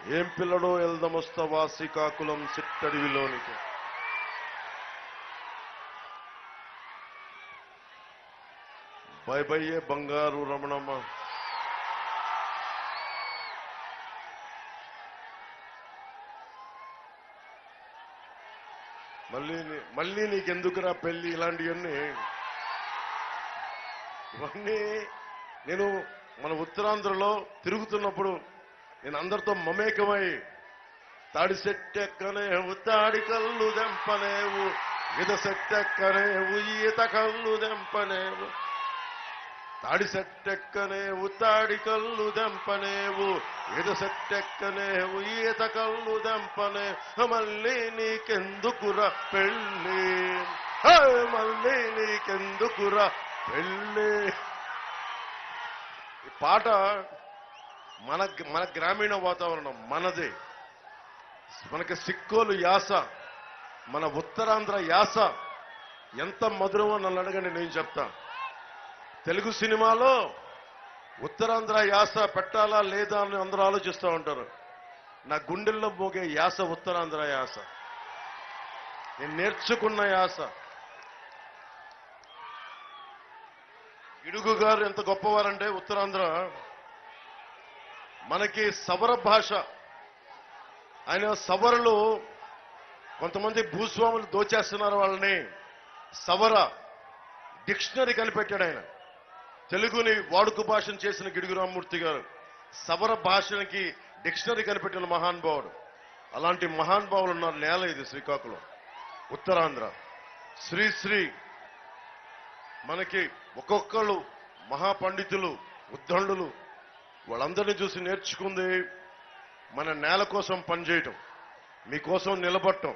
ఏం పిల్లడో ఎల్దమొస్తవా శ్రీకాకుళం సిట్టడివిలోనికి. బై బయ్యే బంగారు రమణమ్మ. మళ్ళీ మళ్ళీ నీకెందుకురా పెళ్ళి ఇలాంటివన్నీ? ఇవన్నీ నేను మన ఉత్తరాంధ్రలో తిరుగుతున్నప్పుడు నేను అందరితో మమేకమై తాడి సెట్టెక్కనేవు తాడి కళ్ళు దెంపలేవు ఈత సెట్టెక్కనేవు ఈత కళ్ళు దెంపనేవు తాడి సెట్టెక్కనేవు తాడి కళ్ళు దెంపనేవు ఈత సెట్టెక్కనేవు ఈత కళ్ళు దెంపనే మళ్ళీ నీకెందుకురా పెళ్ళి? మళ్ళీ నీకెందుకురా పెళ్ళి? ఈ పాట మన మన గ్రామీణ వాతావరణం మనదే. మనకి సిక్కోలు యాస మన ఉత్తరాంధ్ర యాస ఎంత మధురమో నన్ను అడగండి నేను చెప్తా. తెలుగు సినిమాలో ఉత్తరాంధ్ర యాస పెట్టాలా లేదా అని అందరూ ఆలోచిస్తూ ఉంటారు. నా గుండెల్లో మోగే యాస ఉత్తరాంధ్ర యాస. నేను నేర్చుకున్న యాస. ఇడుగు గారు ఎంత గొప్పవారంటే ఉత్తరాంధ్ర మనకి సవర భాష. ఆయన సవరలు కొంతమంది భూస్వాములు దోచేస్తున్నారు వాళ్ళని. సవర డిక్షనరీ కనిపెట్టాడు ఆయన. తెలుగుని వాడుక భాషను చేసిన గిడుగు రామ్మూర్తి గారు సవర భాషకి డిక్షనరీ కనిపెట్టిన మహానుభావుడు అలాంటి మహానుభావులు ఉన్న నేల ఇది శ్రీకాకుళం ఉత్తరాంధ్ర. శ్రీశ్రీ మనకి ఒక్కొక్కళ్ళు మహాపండితులు ఉద్దండులు వాళ్ళందరినీ చూసి నేర్చుకుంది మన నేల కోసం పనిచేయటం మీకోసం నిలబడటం.